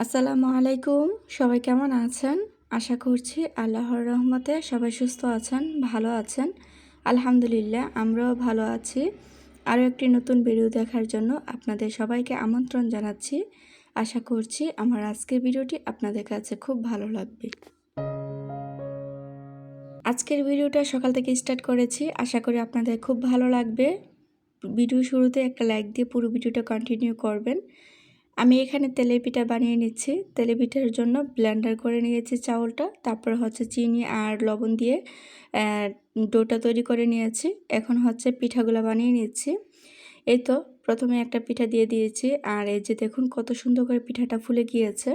আসসালামু আলাইকুম। সবাই কেমন আছেন? আশা করছি আল্লাহর রহমতে সবাই সুস্থ আছেন, ভালো আছেন। আলহামদুলিল্লাহ, আমরাও ভালো আছি। আরও একটি নতুন ভিডিও দেখার জন্য আপনাদের সবাইকে আমন্ত্রণ জানাচ্ছি। আশা করছি আমার আজকের ভিডিওটি আপনাদের কাছে খুব ভালো লাগবে। আজকের ভিডিওটা সকাল থেকে স্টার্ট করেছি। আশা করি আপনাদের খুব ভালো লাগবে। ভিডিও শুরুতে একটা লাইক দিয়ে পুরো ভিডিওটা কন্টিনিউ করবেন। আমি এখানে তেলে পিঠা বানিয়ে নিচ্ছি। তেলে পিঠার জন্য ব্লেন্ডার করে নিয়েছি চাউলটা, তারপর হচ্ছে চিনি আর লবণ দিয়ে ডোটা তৈরি করে নিয়েছি। এখন হচ্ছে পিঠাগুলো বানিয়ে নিচ্ছি। এই তো প্রথমে একটা পিঠা দিয়ে দিয়েছি আর এই যে দেখুন কত সুন্দর করে পিঠাটা ফুলে গিয়েছে।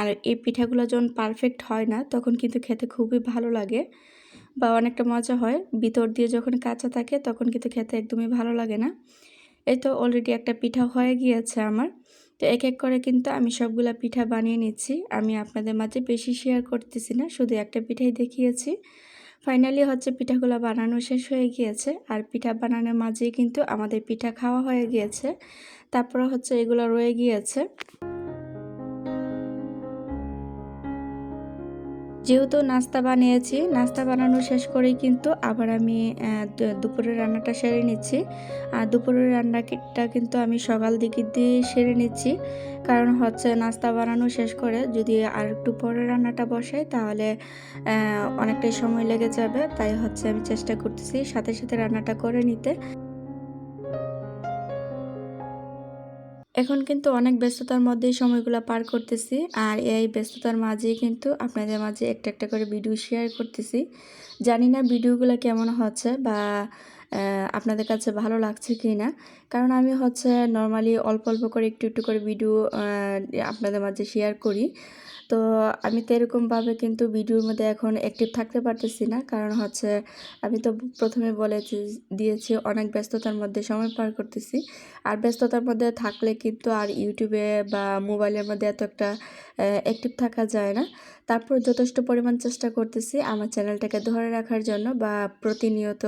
আর এই পিঠাগুলো যখন পারফেক্ট হয় না, তখন কিন্তু খেতে খুবই ভালো লাগে বা অনেকটা মজা হয়। ভিতর দিয়ে যখন কাঁচা থাকে, তখন কিন্তু খেতে একদমই ভালো লাগে না। এই তো অলরেডি একটা পিঠা হয়ে গিয়েছে আমার। তো এক এক করে কিন্তু আমি সবগুলা পিঠা বানিয়ে নিচ্ছি। আমি আপনাদের মাঝে বেশি শেয়ার করতেছি না, শুধু একটা পিঠাই দেখিয়েছি। ফাইনালি হচ্ছে পিঠাগুলো বানানো শেষ হয়ে গিয়েছে, আর পিঠা বানানোর মাঝেই কিন্তু আমাদের পিঠা খাওয়া হয়ে গিয়েছে। তারপরে হচ্ছে এগুলো রয়ে গিয়েছে। যেহেতু নাস্তা বানিয়েছি, নাস্তা বানানো শেষ করেই কিন্তু আবার আমি দুপুরের রান্নাটা সেরে নিচ্ছি। আর দুপুরের রান্নাটা কিন্তু আমি সকাল দিকে দিয়ে সেরে নিচ্ছি। কারণ হচ্ছে নাস্তা বানানো শেষ করে যদি আর একটু পরে রান্নাটা বসাই তাহলে অনেকটাই সময় লেগে যাবে। তাই হচ্ছে আমি চেষ্টা করতেছি সাথে সাথে রান্নাটা করে নিতে। এখন কিন্তু অনেক ব্যস্ততার মধ্যেই সময়গুলো পার করতেছি আর এই ব্যস্ততার মাঝেই কিন্তু আপনাদের মাঝে একটা একটা করে ভিডিও শেয়ার করতেছি। জানি না ভিডিওগুলো কেমন হচ্ছে বা আপনাদের কাছে ভালো লাগছে কি না কারণ আমি হচ্ছে নর্মালি অল্প অল্প করে একটু একটু করে ভিডিও আপনাদের মাঝে শেয়ার করি। তো আমি তো এরকমভাবে কিন্তু ভিডিওর মধ্যে এখন অ্যাক্টিভ থাকতে পারতেছি না। কারণ হচ্ছে আমি তো প্রথমে বলেছি, দিয়েছি অনেক ব্যস্ততার মধ্যে সময় পার করতেছি। আর ব্যস্ততার মধ্যে থাকলে কিন্তু আর ইউটিউবে বা মোবাইলের মধ্যে এত একটা অ্যাক্টিভ থাকা যায় না। তারপর যথেষ্ট পরিমাণ চেষ্টা করতেছি আমার চ্যানেলটাকে ধরে রাখার জন্য বা প্রতিনিয়ত,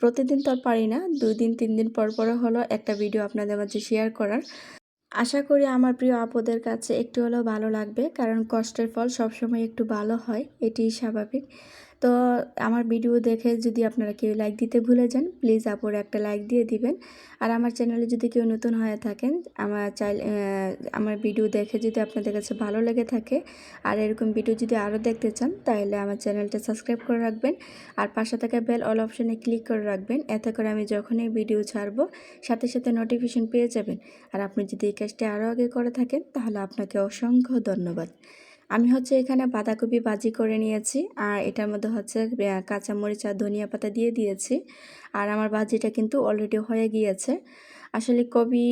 প্রতিদিন তো পারি না। দুই দিন, তিন দিন পর পরে হলো একটা ভিডিও আপনাদের মাঝে শেয়ার করার। আশা করি আমার প্রিয় আপদের কাছে একটু হলেও ভালো লাগবে, কারণ কষ্টের ফল সবসময় একটু ভালো হয় এটি স্বাভাবিক। তো আমার ভিডিও দেখে যদি আপনারা কেউ লাইক দিতে ভুলে যান প্লিজ আপুর একটা লাইক দিয়ে দিবেন। আর আমার চ্যানেলে যদি কেউ নতুন হয়ে থাকেন, আমার চাই আমার ভিডিও দেখে যদি আপনাদের কাছে ভালো লেগে থাকে, আর এরকম ভিডিও যদি আরও দেখতে চান, তাহলে আমার চ্যানেলটা সাবস্ক্রাইব করে রাখবেন। আর পাশে থাকা বেল অল অপশানে ক্লিক করে রাখবেন। এতে করে আমি যখনই ভিডিও ছাড়বো, সাথে সাথে নোটিফিকেশন পেয়ে যাবেন। আর আপনি যদি এই কাজটি আরও আগে করে থাকেন, তাহলে আপনাকে অসংখ্য ধন্যবাদ। আমি হচ্ছে এখানে বাঁধাকপি ভাজি করে নিয়েছি, আর এটার মধ্যে হচ্ছে কাঁচামরিচ আর ধনিয়া পাতা দিয়ে দিয়েছি। আর আমার ভাজিটা কিন্তু অলরেডি হয়ে গিয়েছে। আসলে কবি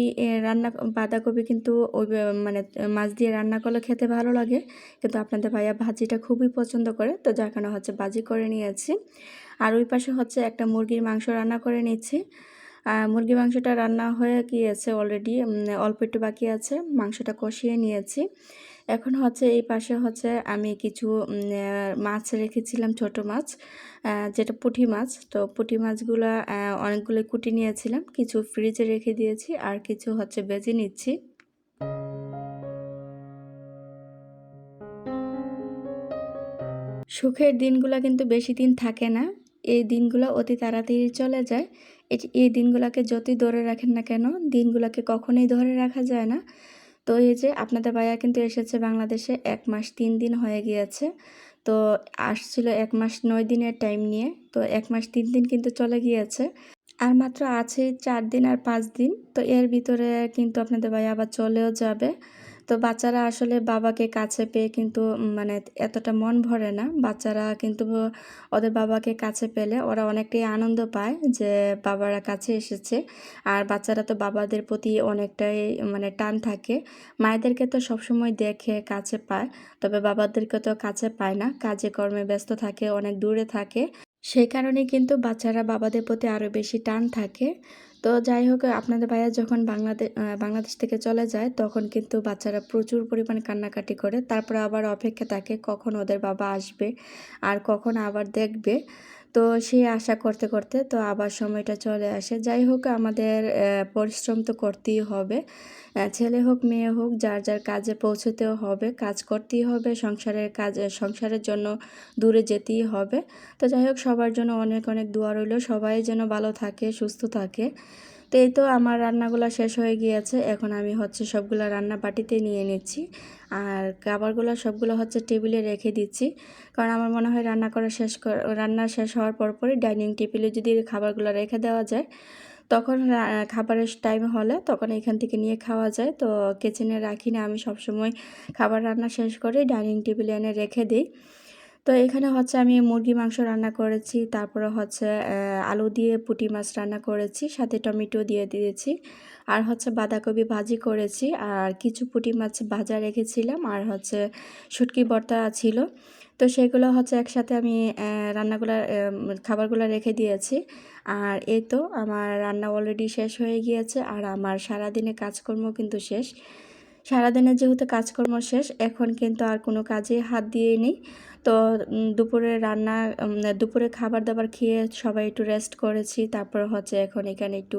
রান্না, বাঁধাকপি কিন্তু ওই মানে মাছ দিয়ে রান্না করলে খেতে ভালো লাগে। কিন্তু আপনাদের ভাইয়া ভাজিটা খুবই পছন্দ করে, তো যার কারণে হচ্ছে ভাজি করে নিয়েছি। আর ওই পাশে হচ্ছে একটা মুরগির মাংস রান্না করে নিচ্ছি। মুরগি মাংসটা রান্না হয়ে গিয়েছে অলরেডি অল্প একটু বাকি আছে, মাংসটা কষিয়ে নিয়েছি। এখন হচ্ছে এই পাশে হচ্ছে আমি কিছু মাছ রেখেছিলাম, ছোট মাছ যেটা পুঁটি মাছ। তো পুঁটি মাছগুলো অনেকগুলো কুটি নিয়েছিলাম, কিছু ফ্রিজে রেখে দিয়েছি, আর কিছু হচ্ছে বেজে নিচ্ছি। সুখের দিনগুলো কিন্তু বেশি দিন থাকে না। এই দিনগুলো অতি তাড়াতাড়ি চলে যায়। এই দিনগুলোকে যতই ধরে রাখেন না কেন, দিনগুলোকে কখনোই ধরে রাখা যায় না। তো এই যে আপনাদের ভাইয়া কিন্তু এসেছে বাংলাদেশে এক মাস তিন দিন হয়ে গিয়েছে। তো আসছিল এক মাস নয় দিনের টাইম নিয়ে। তো এক মাস তিন দিন কিন্তু চলে গিয়েছে। আর মাত্র আছে চার দিন আর পাঁচ দিন। তো এর ভিতরে কিন্তু আপনাদের ভাইয়া আবার চলেও যাবে। তো বাচ্চারা আসলে বাবাকে কাছে পেয়ে কিন্তু মানে এতটা মন ভরে না। বাচ্চারা কিন্তু ওদের বাবাকে কাছে পেলে ওরা অনেকটাই আনন্দ পায় যে বাবারা কাছে এসেছে। আর বাচ্চারা তো বাবাদের প্রতি অনেকটাই মানে টান থাকে। মায়েদেরকে তো সবসময় দেখে কাছে পায়, তবে বাবাদেরকে তো কাছে পায় না। কাজে কর্মে ব্যস্ত থাকে, অনেক দূরে থাকে। সেই কারণেই কিন্তু বাচ্চারা বাবাদের প্রতি আরও বেশি টান থাকে। তো যাই হোক, আপনাদের ভাইয়া যখন বাংলাদেশ বাংলাদেশ থেকে চলে যায়, তখন কিন্তু বাচ্চারা প্রচুর পরিমাণ কান্নাকাটি করে। তারপর আবার অপেক্ষা থাকে কখন ওদের বাবা আসবে আর কখন আবার দেখবে। তো সেই আশা করতে করতে তো আবার সময়টা চলে আসে। যাই হোক, আমাদের পরিশ্রম তো করতেই হবে। ছেলে হোক, মেয়ে হোক, যার যার কাজে পৌঁছতেও হবে, কাজ করতেই হবে, সংসারের কাজ সংসারের জন্য দূরে যেতেই হবে। তো যাই হোক, সবার জন্য অনেক অনেক দোয়া রইল। সবাই যেন ভালো থাকে, সুস্থ থাকে। তো এই তো আমার রান্নাগুলো শেষ হয়ে গিয়েছে। এখন আমি হচ্ছে সবগুলো রান্না বাটিতে নিয়ে নিচ্ছি। আর খাবারগুলো সবগুলো হচ্ছে টেবিলে রেখে দিচ্ছি। কারণ আমার মনে হয় রান্না করা শেষ রান্না শেষ হওয়ার পর পরই ডাইনিং টেবিলে যদি খাবারগুলো রেখে দেওয়া যায়, তখন খাবারের টাইম হলে তখন এখান থেকে নিয়ে খাওয়া যায়। তো কিচেনে রাখি না, আমি সবসময় খাবার রান্না শেষ করে ডাইনিং টেবিলে এনে রেখে দিই। তো এখানে হচ্ছে আমি মুরগি মাংস রান্না করেছি, তারপরে হচ্ছে আলু দিয়ে পুটি মাছ রান্না করেছি, সাথে টমেটো দিয়ে দিয়েছি, আর হচ্ছে বাঁধাকপি ভাজি করেছি, আর কিছু পুটি মাছ ভাজা রেখেছিলাম, আর হচ্ছে শুটকি বর্তা ছিল। তো সেগুলো হচ্ছে একসাথে আমি রান্নাগুলো খাবারগুলো রেখে দিয়েছি, আর এই তো আমার রান্না অলরেডি শেষ হয়ে গিয়েছে, আর আমার সারাদিনে কাজকর্ম কিন্তু শেষ। সারাদিনে যেহেতু কাজকর্ম শেষ, এখন কিন্তু আর কোনো কাজে হাত দিয়ে নেই। তো দুপুরে রান্না দুপুরে খাবার দাবার খেয়ে সবাই একটু রেস্ট করেছি। তারপর হচ্ছে এখন এখানে একটু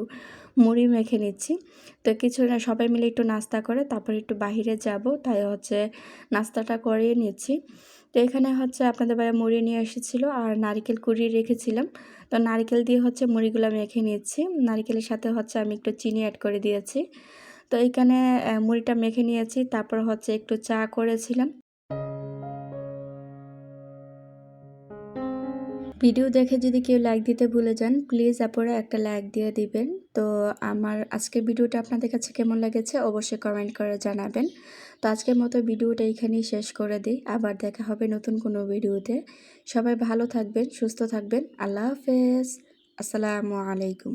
মুড়ি মেখে নিচ্ছি। তো কিছু না, সবাই মিলে একটু নাস্তা করে, তারপর একটু বাহিরে যাব। তাই হচ্ছে নাস্তাটা করিয়ে নিচ্ছি। তো এখানে হচ্ছে আপনাদের বাইরে মুড়ি নিয়ে এসেছিল আর নারিকেল কুড়িয়ে রেখেছিলাম। তো নারিকেল দিয়ে হচ্ছে মুড়িগুলো মেখে নিচ্ছি। নারিকেলের সাথে হচ্ছে আমি একটু চিনি অ্যাড করে দিয়েছি। তো এইখানে মুড়িটা মেখে নিয়েছি, তারপর হচ্ছে একটু চা করেছিলাম। ভিডিও দেখে যদি কেউ লাইক দিতে ভুলে যান প্লিজ আপনারা একটা লাইক দিয়ে দিবেন। তো আমার আজকে ভিডিওটা আপনাদের কাছে কেমন লেগেছে অবশ্যই কমেন্ট করে জানাবেন। তো আজকের মতো ভিডিওটা এখানেই শেষ করে দিই। আবার দেখা হবে নতুন কোনো ভিডিওতে। সবাই ভালো থাকবেন, সুস্থ থাকবেন। আল্লাহ হাফেজ। আসসালামু আলাইকুম।